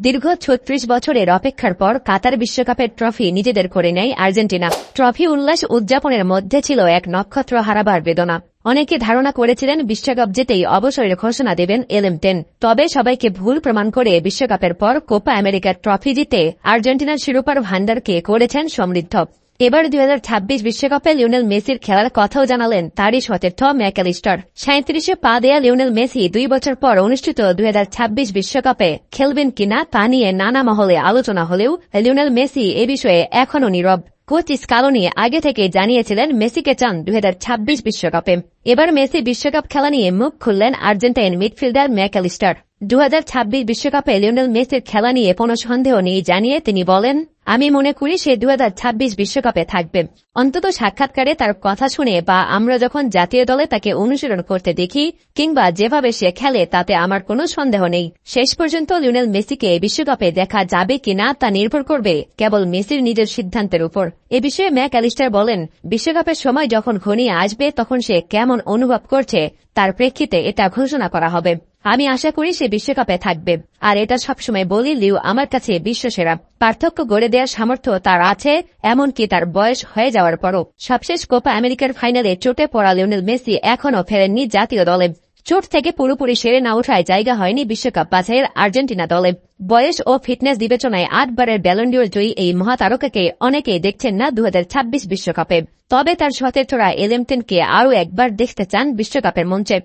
দীর্ঘ ছত্রিশ বছরের অপেক্ষার পর কাতার বিশ্বকাপের ট্রফি নিজেদের করে নেয় আর্জেন্টিনা। ট্রফি উল্লাস উদযাপনের মধ্যে ছিল এক নক্ষত্র হারাবার বেদনা। অনেকে ধারণা করেছিলেন বিশ্বকাপ জিতেই অবসরের ঘোষণা দেবেন এলএম টেন। তবে সবাইকে ভুল প্রমাণ করে বিশ্বকাপের পর কোপা আমেরিকার ট্রফি জিতে আর্জেন্টিনার শিরোপার ভান্ডারকে করেছেন সমৃদ্ধ। এবার দুই বিশ্বকাপে লিওনেল মেসির খেলার কথাও জানালেন তারই সতীর্থ ম্যাকালিস্টার সাঁত্রিশে পা দেয়া লিওনেল মেসি দুই বছর পর অনুষ্ঠিত দুই বিশ্বকাপে খেলবেন কিনা তা নিয়ে নানা মহলে আলোচনা হলেও লিওনেল মেসি এ বিষয়ে এখনও নীরব। কোচ স্কালোনি আগে থেকে জানিয়েছিলেন মেসিকে চান দুই বিশ্বকাপে। এবার মেসি বিশ্বকাপ খেলা নিয়ে মুখ খুললেন আর্জেন্টাইন মিডফিল্ডার ম্যাকালিস্টার দু বিশ্বকাপে লিওনেল মেসির খেলা নিয়ে কোনো সন্দেহ নেই জানিয়ে তিনি বলেন আমি মনে করি সে দু বিশ্বকাপে থাকবে। অন্তত সাক্ষাৎকারে তার কথা শুনে বা আমরা যখন জাতীয় দলে তাকে অনুসরণ করতে দেখি, কিংবা যেভাবে সে খেলে তাতে আমার কোনো সন্দেহ নেই। শেষ পর্যন্ত লিওনেল মেসিকে বিশ্বকাপে দেখা যাবে কিনা তা নির্ভর করবে কেবল মেসির নিজের সিদ্ধান্তের উপর। এ বিষয়ে ম্যাক অ্যালিস্টার বলেন, বিশ্বকাপের সময় যখন ঘনিয়ে আসবে তখন সে কেমন অনুভব করছে তার প্রেক্ষিতে এটা ঘোষণা করা হবে। আমি আশা করি সে বিশ্বকাপে থাকবে। আর এটা সবসময় বলি, লিউ, আমার কাছে বিশ্বসেরা। পার্থক্য গড়ে দেওয়ার সামর্থ্য তার আছে, এমনকি তার বয়স হয়ে যাওয়ার পরও। সবশেষ কোপা আমেরিকার ফাইনালে চোটে পড়া লিওনেল মেসি এখনও ফেরেননি জাতীয় দলে। চোট থেকে পুরোপুরি সেরে না ওঠায় জায়গা হয়নি বিশ্বকাপ বাছাইয়ের আর্জেন্টিনা দলে। বয়স ও ফিটনেস বিবেচনায় আটবারের ব্যালন্ডিওর জয়ী এই মহাতারকাকে অনেকেই দেখছেন না দু বিশ্বকাপে। তবে তার সতীর্থরা এলেমটেনকে আরও একবার দেখতে চান বিশ্বকাপের মঞ্চে।